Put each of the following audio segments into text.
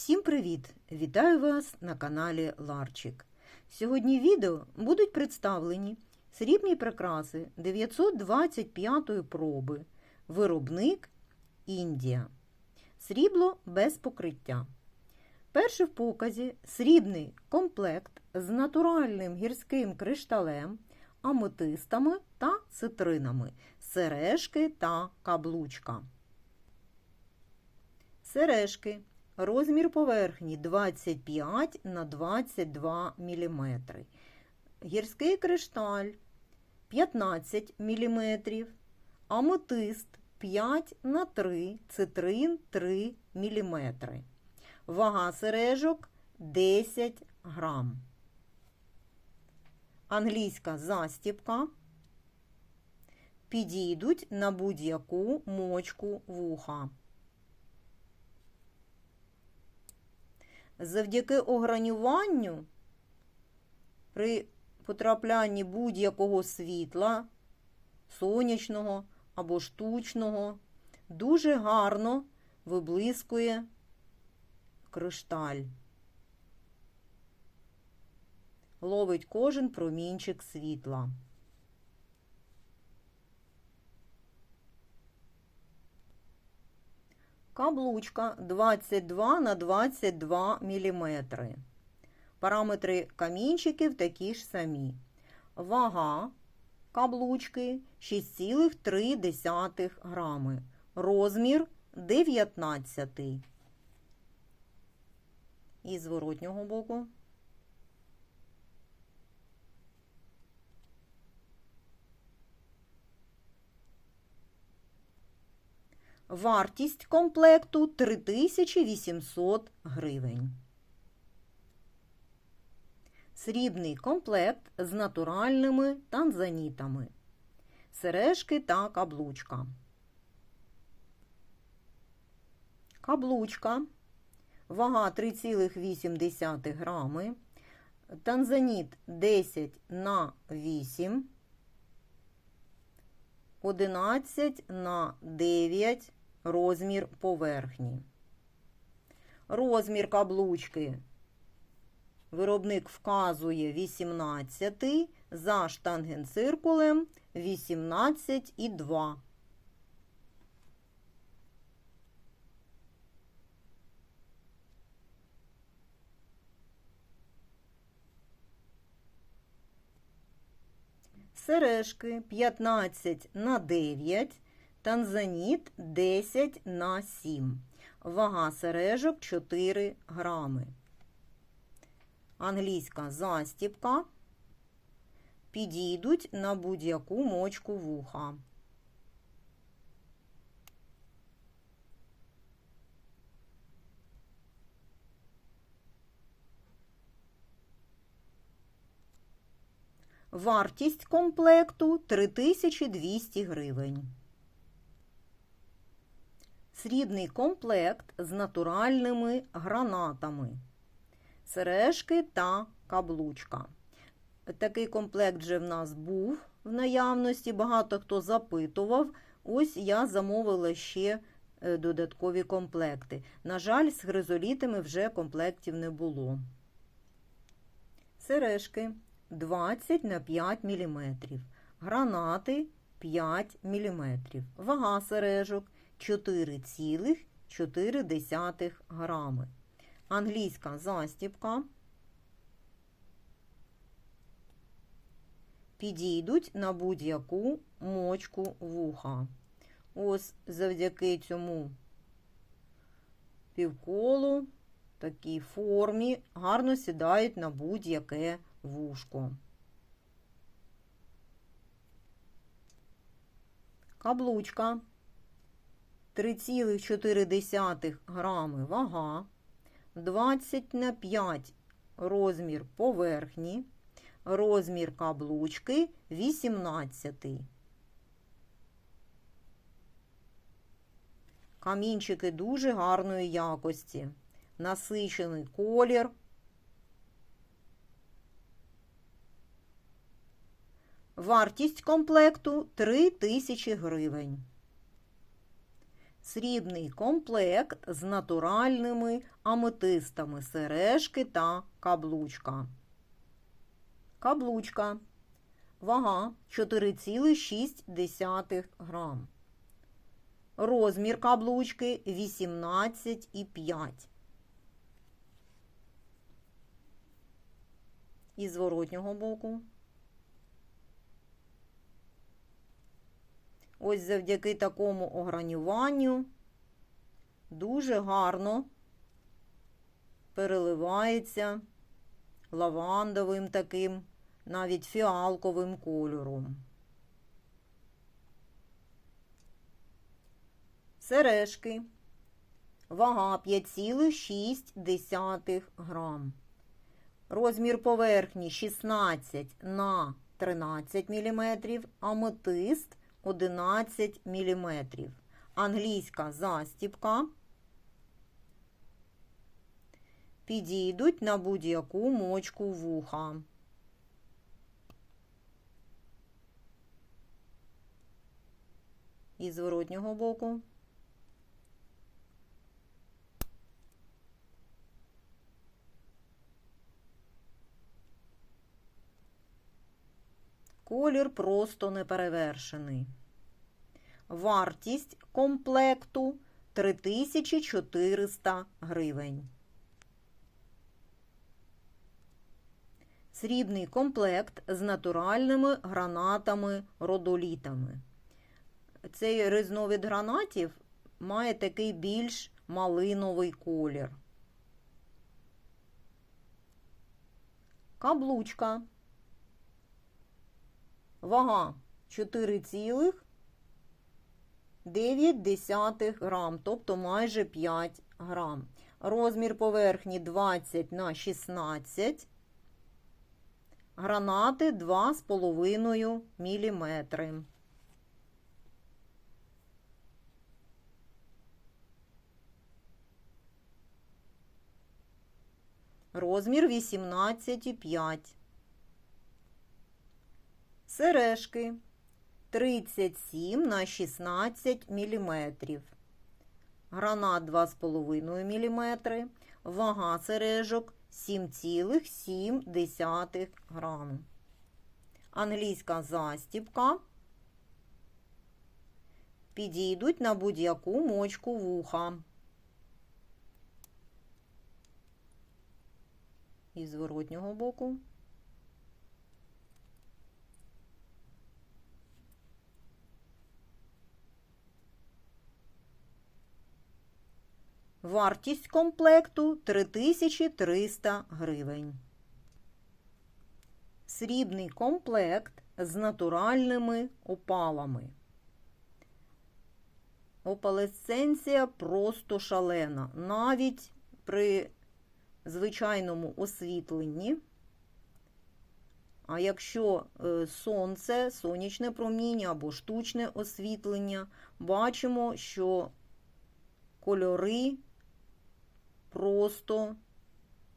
Всім привіт! Вітаю вас на каналі Ларчик. Сьогодні відео будуть представлені срібні прикраси 925 проби. Виробник Індія. Срібло без покриття. Перший в показі срібний комплект з натуральним гірським кришталем, аметистами та цитринами, сережки та каблучка. Сережки. Розмір поверхні 25 на 22 мм. Гірський кришталь 15 мм. Аметист 5 на 3, цитрин 3 мм. Вага сережок 10 грам. Англійська застіпка. Підійдуть на будь-яку мочку вуха. Завдяки огранюванню при потраплянні будь-якого світла, сонячного або штучного, дуже гарно виблискує кришталь. Ловить кожен промінчик світла. Каблучка 22 на 22 мм. Параметри камінчиків такі ж самі. Вага каблучки 6,3 грами. Розмір 19. І з боку. Вартість комплекту 3800 гривень. Срібний комплект з натуральними танзанітами. Сережки та каблучка. Каблучка. Вага 3,8 грами. Танзаніт 10 на 8. 11 на 9 розмір поверхні. Розмір каблучки виробник вказує 18, за штангенциркулем 18,2. Сережки 15 на 9, танзаніт 10 на 7. Вага сережок 4 грами. Англійська застіпка. Підійдуть на будь-яку мочку вуха. Вартість комплекту 3200 гривень. Срібний комплект з натуральними гранатами. Сережки та каблучка. Такий комплект вже в нас був в наявності. Багато хто запитував. Ось я замовила ще е, додаткові комплекти. На жаль, з хризолітами вже комплектів не було. Сережки 20 на 5 мм. Гранати 5 мм. Вага сережок 4,4 грами. Англійська застіпка. Підійдуть на будь-яку мочку вуха. Ось завдяки цьому півколу, такій формі, гарно сідають на будь-яке вушко. Каблучка 3,4 грами вага, 20 на 5 розмір поверхні, розмір каблучки 18. Камінчики дуже гарної якості, насичений колір. Вартість комплекту 3000 гривень. Срібний комплект з натуральними аметистами сережки та каблучка. Каблучка. Вага 4,6 грам. Розмір каблучки 18,5. І з зворотнього боку. Ось завдяки такому огранюванню дуже гарно переливається лавандовим таким, навіть фіалковим кольором. Сережки. Вага 5,6 грам. Розмір поверхні 16 на 13 мм, аметист 11 мм. Англійська застіпка. Підійдуть на будь-яку мочку вуха. І зворотнього боку. Колір просто неперевершений. Вартість комплекту 3400 гривень. Срібний комплект з натуральними гранатами-родолітами. Цей різновид гранатів має такий більш малиновий колір. Каблучка. Вага 4,9 грам, тобто майже 5 грам. Розмір поверхні 20 на 16 Гранати 2,5 мм. Розмір 18,5 Сережки 37 на 16 мм. Гранат 2,5 мм. Вага сережок 7,7 грам. Англійська застіпка. Підійдуть на будь-яку мочку вуха. І зворотнього боку. Вартість комплекту 3300 гривень. Срібний комплект з натуральними опалами. Опалесценція просто шалена. Навіть при звичайному освітленні. А якщо е, сонце, сонячне проміння або штучне освітлення, бачимо, що кольори просто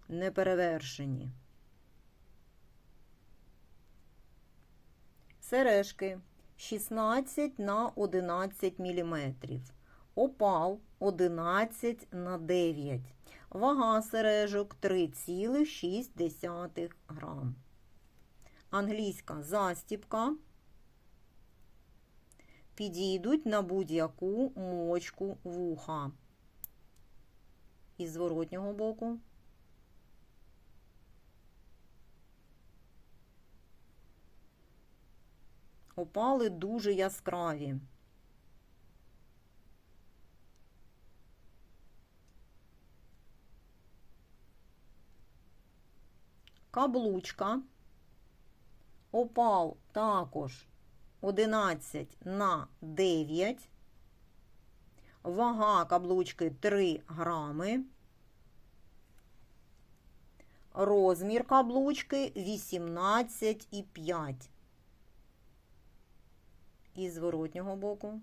неперевершені. Сережки 16 на 11 мм. Опал 11 на 9 Вага сережок 3,6 грам. Англійська застіпка. Підійдуть на будь-яку мочку вуха із зворотнього боку. Опали дуже яскраві. Каблучка. Опал також 11 на 9 Вага каблучки 3 грами. Розмір каблучки 18,5. І з зворотнього боку.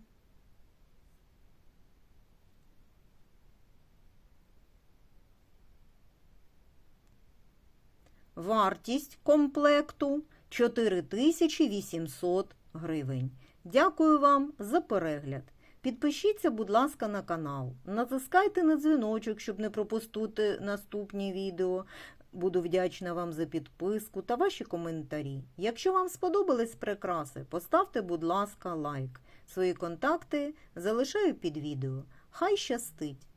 Вартість комплекту 4800 гривень. Дякую вам за перегляд. Підпишіться, будь ласка, на канал. Натискайте на дзвіночок, щоб не пропустити наступні відео. Буду вдячна вам за підписку та ваші коментарі. Якщо вам сподобались прикраси, поставте, будь ласка, лайк. Свої контакти залишаю під відео. Хай щастить!